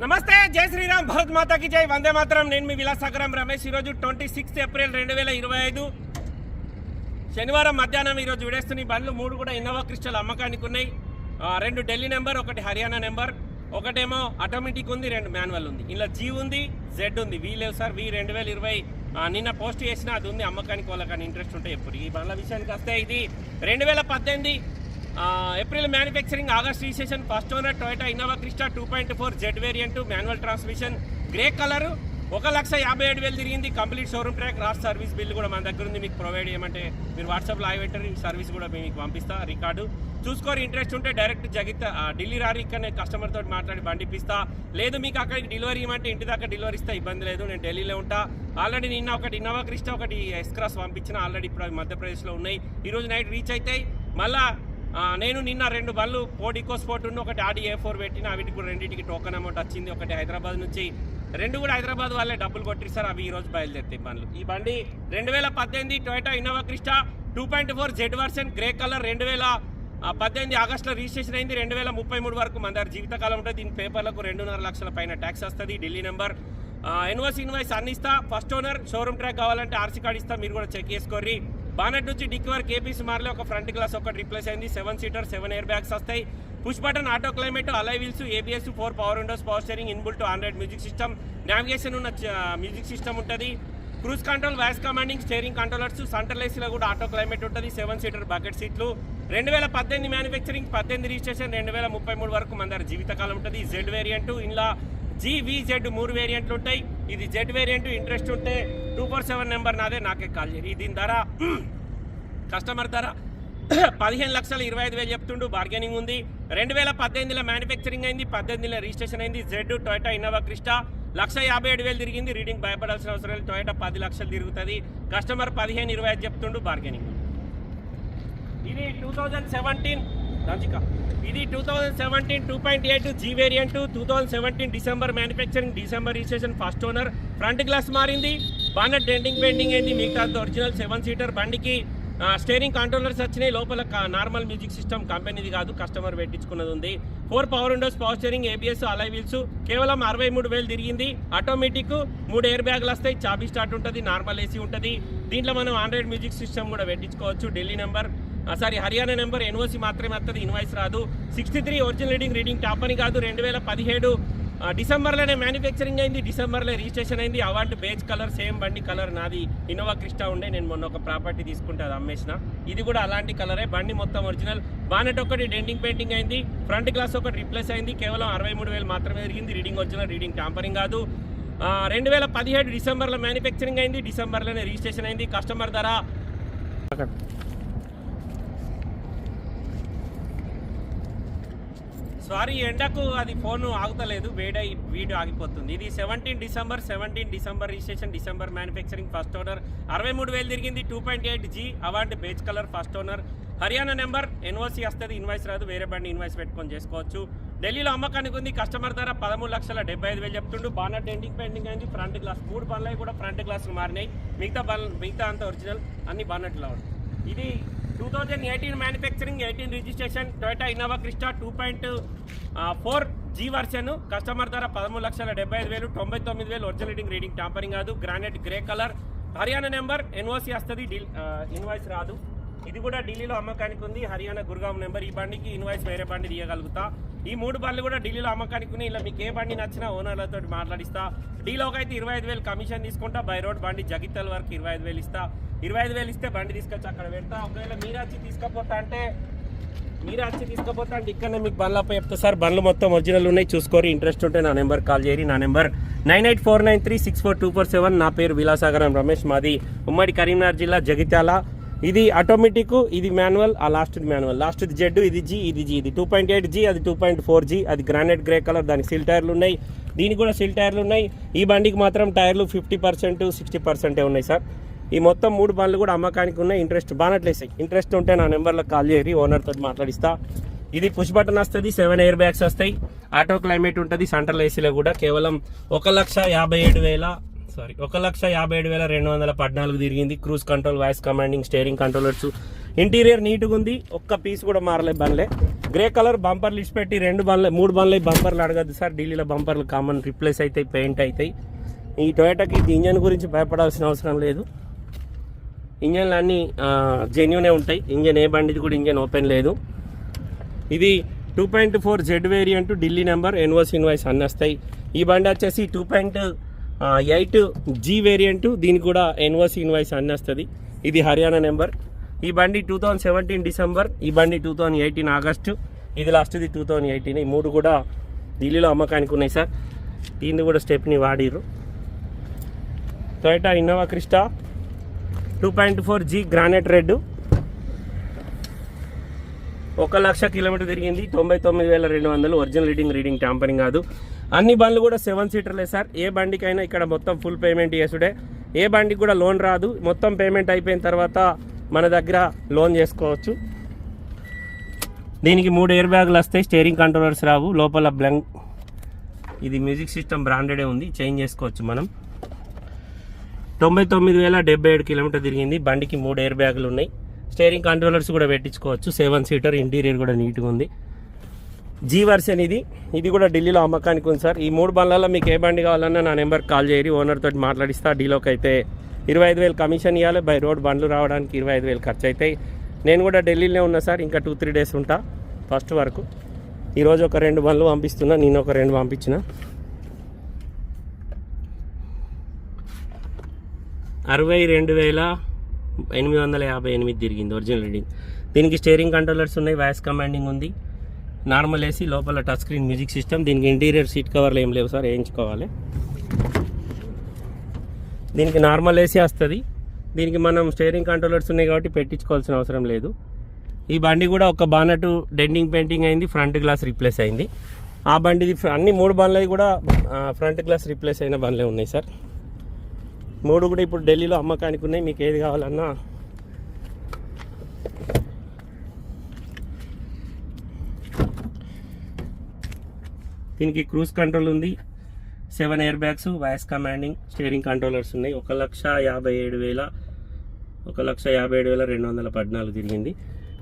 నమస్తే జై శ్రీరామ్ భరత్ మాతాకి జై. వందే మాత్రం. నేను మీ విలాసాగరం రమేష్. ఈరోజు ట్వంటీ సిక్స్త్ ఏప్రిల్ రెండు వేల ఇరవై ఐదు. శనివారం మధ్యాహ్నం ఈరోజు విడేస్తున్న ఈ బండ్లు మూడు కూడా ఇన్నోవా క్రిస్టల్ అమ్మకానికి ఉన్నాయి. రెండు ఢిల్లీ నెంబర్ ఒకటి హర్యానా నెంబర్. ఒకటేమో ఆటోమేటిక్ ఉంది రెండు మాన్యువల్ ఉంది. ఇలా జీ ఉంది జెడ్ ఉంది. వీ లేవు సార్ వి రెండు వేల ఇరవై. నిన్న పోస్ట్ చేసిన అది ఉంది అమ్మకానికి వాళ్ళకి ఇంట్రెస్ట్ ఉంటాయి ఎప్పుడు. ఈ బండ్ల విషయానికి వస్తే ఇది రెండు వేల పద్దెనిమిది April manufacturing August registration first owner Toyota Innova Crysta two point four Z variant manual transmission grey colour ఒక లక్ష యాభై ఏడు వేలు తిరిగింది. కంప్లీట్ షోరూమ్ ట్రాక్ రాష్ట్ర సర్వీస్ బిల్ కూడా మన దగ్గర ఉంది. మీకు ప్రొవైడ్ చేయమంటే మీరు వాట్సాప్లో లైవ్ పెట్టారు సర్వీస్ కూడా మేము మీకు పంపిస్తా రికార్డు. చూసుకోరు ఇంట్రెస్ట్ ఉంటే డైరెక్ట్ జగిత ఢిల్లీ రారి ఇక్కడ కస్టమర్ తోటి మాట్లాడి బండి ఇప్పిస్తా. లేదు మీకు అక్కడికి డెలివరీ ఇవ్వమంటే ఇంటి దాకా డెలివరీ ఇస్తా ఇబ్బంది లేదు. నేను ఢిల్లీలో ఉంటా. ఆల్రెడీ నిన్న ఒకటి ఇన్నోవా క్రిస్టా ఒకటి ఎస్క్రాస్ పంపించిన. ఆల్రెడీ ఇప్పుడు మధ్యప్రదేశ్లో ఉన్నాయి. ఈరోజు నైట్ రీచ్ అవుతాయి మళ్ళీ నేను నిన్న రెండు బళ్ళు ఫోర్డ్ ఇకో స్పోర్ట్ ఉండి ఒకటి ఆడి ఏ ఫోర్ పెట్టిన వీటికి కూడా రెండింటికి టోకన్ అమౌంట్ వచ్చింది ఒకటి హైదరాబాద్ నుంచి. రెండు కూడా హైదరాబాద్ వాళ్ళే డబ్బులు కొట్టిస్తారు అవి ఈ రోజు బయలుదేరుతాయి బండ్లు. ఈ బండి రెండు వేల పద్దెనిమిది Toyota Innova Crysta two point four Z version grey colour రెండు వేల పద్దెనిమిది ఆగస్టులో రిజిస్ట్రేషన్ అయింది రెండు వేల ముప్పై మూడు వరకు మన దగ్గర జీవితకాలం ఉంటుంది. దీని పేపర్లకు రెండున్నర లక్షల పైన ట్యాక్స్ వస్తుంది. ఢిల్లీ నెంబర్ ఎన్వర్స్ ఇన్వాయిస్ అన్ని ఇస్తా. ఫస్ట్ ఓనర్ షోరూమ్ ట్రాక్ కావాలంటే ఆర్సీ కార్డ్ ఇస్తా. మీరు కూడా చెక్ చేసుకోర్రి. బానట్ నుంచి డిక్ వరకు ఏపీసీ మార్లే ఒక ఫ్రంట్ గ్లాస్ ఒకటి రిప్లేస్ అయింది. Seven seater seven air bags వస్తాయి. Push button auto climate alloy wheels ABS four power windows power steering inbuilt Android music system navigation ఉన్న మ్యూజిక్ సిస్టమ్ ఉంటుంది. Cruise control voice commanding steering controllers central ఏసీలో కూడా auto climate ఉంటుంది. Seven seater bucket సీట్లు రెండు వేల పద్దెనిమిది manufacturing పద్దెనిమిది రిజిస్ట్రేషన్ రెండు వేల ముప్పై మూడు వరకు మన దగ్గర జీవితకాలం ఉంటుంది. జెడ్ వేరియంట్ ఇలా జీవీజెడ్ మూడు వేరియంట్లు ఉంటాయి. ఇది జెడ్ వేరియంట్ ఇంట్రెస్ట్ ఉంటే టూ ఫోర్ సెవెన్ నెంబర్ నాదే నాకే కాల్ చేయండి దీని ధర కస్టమర్ ధర పదిహేను లక్షల ఇరవై ఐదు వేలు చెప్తుండు. బార్గెనింగ్ ఉంది. రెండు వేల పద్దెనిమిదిలో మ్యానుఫ్యాక్చరింగ్ అయింది. పద్దెనిమిదిలో రిజిస్ట్రేషన్ అయింది. జెడ్ టొయోటా ఇన్నోవా క్రిస్టా లక్ష యాభై ఏడు వేలు తిరిగింది. రీడింగ్ భయపడాల్సిన అవసరం లేదు. టొయోటా పది లక్షలు తిరుగుతుంది. కస్టమర్ పదిహేను ఇరవై ఐదు చెప్తుండు. బార్గెనింగ్ ఇది టూ థౌజండ్ సెవెంటీన్ రంజిక ఇది two thousand seventeen two point eight G variant two thousand seventeen December manufacturing December registration first owner front glass మారింది. బానట్ డెంటింగ్ పెయింటింగ్ అయింది మిగతా ఒరిజినల్ సెవెన్ సీటర్ బండికి స్టేరింగ్ కంట్రోలర్స్ వచ్చినాయి. లోపల normal music system కంపెనీది కాదు కస్టమర్ పెట్టించుకున్నది ఉంది. Four power windows power steering ABS alloy wheels కేవలం అరవై మూడు వేలు తిరిగింది. ఆటోమేటిక్ మూడు ఎయిర్ బ్యాగ్లు వస్తాయి. చాబీ స్టార్ట్ ఉంటుంది నార్మల్ ఏసీ ఉంటుంది. దీంట్లో మనం ఆండ్రాయిడ్ మ్యూజిక్ సిస్టమ్ కూడా పెట్టించుకోవచ్చు. Delhi number sorry Haryana number NOC మాత్రమే వస్తుంది ఇన్వాయిస్ రాదు. Sixty three original reading reading top అని కాదు రెండు వేల పదిహేడు డిసెంబర్లోనే మ్యానుఫ్యాక్చరింగ్ అయింది డిసెంబర్లో రిజిస్ట్రేషన్ అయింది అవార్డు బేజ్ కలర్ సేమ్ బండి కలర్ నాది ఇన్నోవా క్రిస్టా ఉండే నేను మొన్న ఒక ప్రాపర్టీ తీసుకుంటే అది అమ్మేసిన. ఇది కూడా అలాంటి కలరే బండి మొత్తం ఒరిజినల్ బానెట్ ఒకటి డెంటింగ్ పెయింటింగ్ అయింది ఫ్రంట్ గ్లాస్ ఒకటి రిప్లేస్ అయింది కేవలం అరవై మూడు వేలు మాత్రమే జరిగింది రీడింగ్ ఒరిజినల్ రీడింగ్ టాంపరింగ్ కాదు. రెండు వేల పదిహేడు డిసెంబర్లో మ్యానుఫ్యాక్చరింగ్ అయింది డిసెంబర్లోనే రిజిస్ట్రేషన్ అయింది కస్టమర్ ధర సారీ ఎండకు అది ఫోన్ ఆగుతలేదు వేడై వీడియో ఆగిపోతుంది. ఇది seventeen December seventeen December registration December manufacturing first owner. అరవై మూడు వేలు తిరిగింది two point eight G award beige colour first owner. Haryana number NOC వస్తుంది ఇన్వాయిస్ రాదు వేరే బండి ఇన్వాయిస్ పెట్టుకొని చేసుకోవచ్చు. ఢిల్లీలో అమ్మకానికి ఉంది కస్టమర్ ధర పదమూడు లక్షల డెబ్బై ఐదు వేలు చెప్తుండు. బానట్ ఎండింగ్ పెయింటింగ్ అయింది ఫ్రంట్ గ్లాస్ మూడు బండ్లు కూడా ఫ్రంట్ గ్లాసులు మారినాయి. మిగతా బండ్లు మిగతా అంతా ఒరిజినల్ అన్ని బానట్లో ఉన్నాయి. ఇది two thousand eighteen manufacturing eighteen registration Toyota Innova Crysta two point four G version customer ధర పదమూడు లక్షల డెబ్బై ఐదు వేలు తొంభై తొమ్మిది వేలు ఒరిజినల్ రీడింగ్ రీడింగ్ టాంపరింగ్ కాదు granite grey colour Haryana number NOC వస్తుంది ఇన్వాయిస్ రాదు. ఇది కూడా ఢిల్లీలో అమ్మకానికి ఉంది హర్యానా గురుగాం నెంబర్ ఈ బండికి ఇన్వాయిస్ వేరే బండి తీయగలుగుతా. ఈ మూడు బండ్లు కూడా ఢిల్లీలో అమ్మకానికి ఇలా మీకు ఏ బండి నచ్చినా ఓనర్లతో మాట్లాడిస్తా. డీలోకి అయితే ఇరవై ఐదు వేలు కమిషన్ తీసుకుంటా. బై రోడ్ బండి జగిత్తల్ వరకు ఇరవై ఐదు వేలు ఇస్తా. ఇరవై ఐదు వేలు ఇస్తే బండి తీసుకొచ్చి అక్కడ పెడతా. ఒకవేళ మీరు వచ్చి తీసుకపోతా అంటే మీరు వచ్చి తీసుకపోతా అంటే ఇక్కడనే మీకు బండ్లపై చెప్తా. సార్ బండ్లు మొత్తం ఒరిజినల్ ఉన్నాయి. చూసుకోరు. ఇంట్రెస్ట్ ఉంటే నా నెంబర్ కాల్ చేయరి నా number nine eight four nine three six four two four seven. నా పేరు విలాసాగరం రమేష్. మాది ఉమ్మడి కరీంనగర్ జిల్లా జగిత్యాల. ఇది ఆటోమేటిక్ ఇది మాన్యువల్ ఆ లాస్ట్ మాన్యువల్ లాస్ట్ జెడ్ ఇది జీ ఇది జీ ఇది టూ పాయింట్ ఎయిట్ జీ అది టూ పాయింట్ ఫోర్ జీ అది గ్రానైట్ గ్రే కలర్ దానికి సిల్ టైర్లు ఉన్నాయి. దీనికి కూడా సిల్ టైర్లు ఉన్నాయి. ఈ బండికి మాత్రం టైర్లు ఫిఫ్టీ పర్సెంట్ సిక్స్టీ పర్సెంటే ఉన్నాయి సార్ ఈ మొత్తం మూడు బండ్లు కూడా అమ్మకానికి ఉన్నాయి. ఇంట్రెస్ట్ బానట్లేసాయి ఇంట్రెస్ట్ ఉంటే నా నెంబర్లో కాల్ చేయరు ఓనర్తో మాట్లాడిస్తా. ఇది పుష్ బటన్ వస్తుంది సెవెన్ ఎయిర్ బ్యాగ్స్ వస్తాయి. ఆటో క్లైమేట్ ఉంటుంది సెంట్రల్ ఏసీలో కూడా కేవలం ఒక లక్ష యాభై ఏడు వేల సారీ ఒక లక్ష యాభై ఏడు వేల రెండు వందల పద్నాలుగు తిరిగింది. Cruise control voice commanding steering controllers interior నీట్గా ఉంది ఒక్క పీస్ కూడా మారలే బండ్లే గ్రే కలర్ బంపర్లు లిస్ట్ పెట్టి రెండు బండ్ల మూడు బండ్ల బంపర్లు అడగద్దు సార్. ఢిల్లీలో బంపర్లు కామన్ రిప్లేస్ అవుతాయి పెయింట్ అవుతాయి ఈ టొయోటాకి ఇంజన్ గురించి భయపడాల్సిన అవసరం లేదు. ఇంజన్లు అన్నీ జెన్యునే ఉంటాయి. ఇంజన్ ఏ బండిది కూడా ఇంజన్ ఓపెన్ లేదు. ఇది two point four Z variant Delhi number ఎన్వోస్ invoice అన్నీ వస్తాయి. ఈ బండి వచ్చేసి two point eight G variant దీనికి కూడా ఎన్వోస్ ఇన్వాయిస్ అన్నీ వస్తుంది. ఇది హర్యానా నెంబర్. ఈ బండి టూ థౌజండ్ సెవెంటీన్ డిసెంబర్ ఈ బండి టూ థౌజండ్ ఎయిటీన్ ఆగస్టు ఇది లాస్ట్ది టూ థౌజండ్ ఎయిటీన్ ఈ మూడు కూడా ఢిల్లీలో అమ్మకానికి ఉన్నాయి సార్. దీన్ని కూడా స్టెప్ని వాడిర్రు. Toyota Innova Crysta two point four G granite red ఒక లక్ష కిలోమీటర్ తిరిగింది. తొంభై తొమ్మిది వేల రెండు వందలు. ఒరిజినల్ రీడింగ్ రీడింగ్ ట్యాంపరింగ్ కాదు. అన్ని బండ్లు కూడా సెవెన్ సీటర్లే సార్. ఏ బండికైనా ఇక్కడ మొత్తం ఫుల్ పేమెంట్ చేసుడే ఏ బండికి కూడా లోన్ రాదు. మొత్తం పేమెంట్ అయిపోయిన తర్వాత మన దగ్గర లోన్ చేసుకోవచ్చు. దీనికి మూడు ఎయిర్ బ్యాగులు వస్తాయి. స్టీరింగ్ కంట్రోలర్స్ రావు. లోపల బ్లంక్ ఇది మ్యూజిక్ సిస్టమ్ బ్రాండెడే ఉంది. చేంజ్ చేసుకోవచ్చు మనం. తొంభై తొమ్మిది వేల డెబ్బై ఏడు కిలోమీటర్ తిరిగింది. బండికి మూడు ఎయిర్ బ్యాగులు ఉన్నాయి. స్టీరింగ్ కంట్రోలర్స్ కూడా పెట్టించుకోవచ్చు. సెవెన్ సీటర్ ఇంటీరియర్ కూడా నీట్గా ఉంది. జీ వర్షన్ ఇది ఇది కూడా ఢిల్లీలో అమ్మకానికి ఉంది సార్. ఈ మూడు బండ్లలో మీకు ఏ బండి కావాలన్నా నా నెంబర్కి కాల్ చేయరు ఓనర్ తోటి మాట్లాడిస్తా డీలోకి అయితే ఇరవై ఐదు వేలు కమిషన్ ఇవ్వాలి బై రోడ్ బండ్లు రావడానికి ఇరవై ఐదు వేలు ఖర్చు అవుతాయి నేను కూడా ఢిల్లీలోనే ఉన్నా సార్ ఇంకా టూ త్రీ డేస్ ఉంటా ఫస్ట్ వరకు. ఈరోజు ఒక రెండు బండ్లు పంపిస్తున్నా నేను ఒక రెండు పంపించిన. అరవై రెండు వేల ఎనిమిది వందల యాభై ఎనిమిది తిరిగింది ఒరిజినల్ రీడింగ్ దీనికి స్టీరింగ్ కంట్రోలర్స్ ఉన్నాయి వాయిస్ కమాండింగ్ ఉంది. నార్మల్ ఏసీ లోపల టచ్ స్క్రీన్ మ్యూజిక్ సిస్టమ్. దీనికి ఇంటీరియర్ సీట్ కవర్లు ఏం లేవు సార్ వేయించుకోవాలి. దీనికి నార్మల్ ఏసీ వస్తుంది. దీనికి మనం స్టేరింగ్ కంట్రోలర్స్ ఉన్నాయి కాబట్టి పెట్టించుకోవాల్సిన అవసరం లేదు. ఈ బండి కూడా ఒక బానటు డెండింగ్ పెయింటింగ్ అయింది ఫ్రంట్ గ్లాస్ రీప్లేస్ అయింది. ఆ బండిది ఫ్ర- అన్ని మూడు బండ్లది కూడా ఫ్రంట్ గ్లాస్ రీప్లేస్ అయిన బండ్లే ఉన్నాయి సార్. మూడు కూడా ఇప్పుడు ఢిల్లీలో అమ్మకానికి ఉన్నాయి. మీకు ఏది కావాలన్నా దీనికి క్రూజ్ కంట్రోల్ ఉంది. Seven air bags voice commanding steering controllers ఉన్నాయి. ఒక లక్ష యాభై ఏడు వేల ఒక లక్ష యాభై ఏడు వేల రెండు వందల పద్నాలుగు తిరిగింది.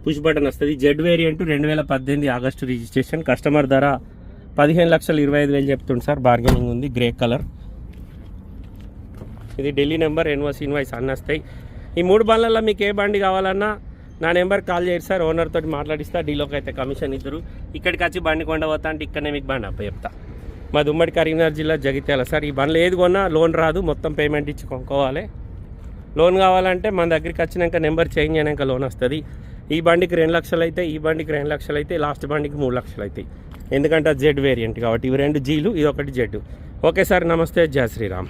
పుష్ బటన్ వస్తుంది. జెడ్ వేరియంట్ రెండు వేల పద్దెనిమిది ఆగస్టు రిజిస్ట్రేషన్. కస్టమర్ ధర పదిహేను లక్షలు ఇరవై ఐదు వేలు చెప్తుంది సార్. బార్గెనింగ్ ఉంది. Grey colour. ఇది ఢిల్లీ నెంబర్ ఎన్వాస్ ఇన్వాయిస్ అన్నీ వస్తాయి. ఈ మూడు బండ్లలో మీకు ఏ బండి కావాలన్నా నా నెంబర్ కాల్ చేయరు సార్ ఓనర్ తోటి మాట్లాడిస్తా డీలోకి అయితే కమిషన్ ఇద్దరు. ఇక్కడికి వచ్చి బండి కొండ పోతా అంటే ఇక్కడనే మీకు బండి అప్ప చెప్తా. మాది ఉమ్మడి కరీంనగర్ జిల్లా జగిత్యాల. సార్ ఈ బండ్లు ఏది కొన్నా లోన్ రాదు మొత్తం పేమెంట్ ఇచ్చి కొనుక్కోవాలి. లోన్ కావాలంటే మన దగ్గరికి వచ్చినాక నెంబర్ చేంజ్ అయినాక లోన్ వస్తుంది. ఈ బండికి రెండు లక్షలు అయితే ఈ బండికి రెండు లక్షలు అయితే లాస్ట్ బండికి మూడు లక్షలు అవుతాయి ఎందుకంటే జెడ్ వేరియంట్ కాబట్టి ఇవి రెండు జీలు ఇది ఒకటి జెడ్ ఓకే సార్ నమస్తే జయ శ్రీరామ్.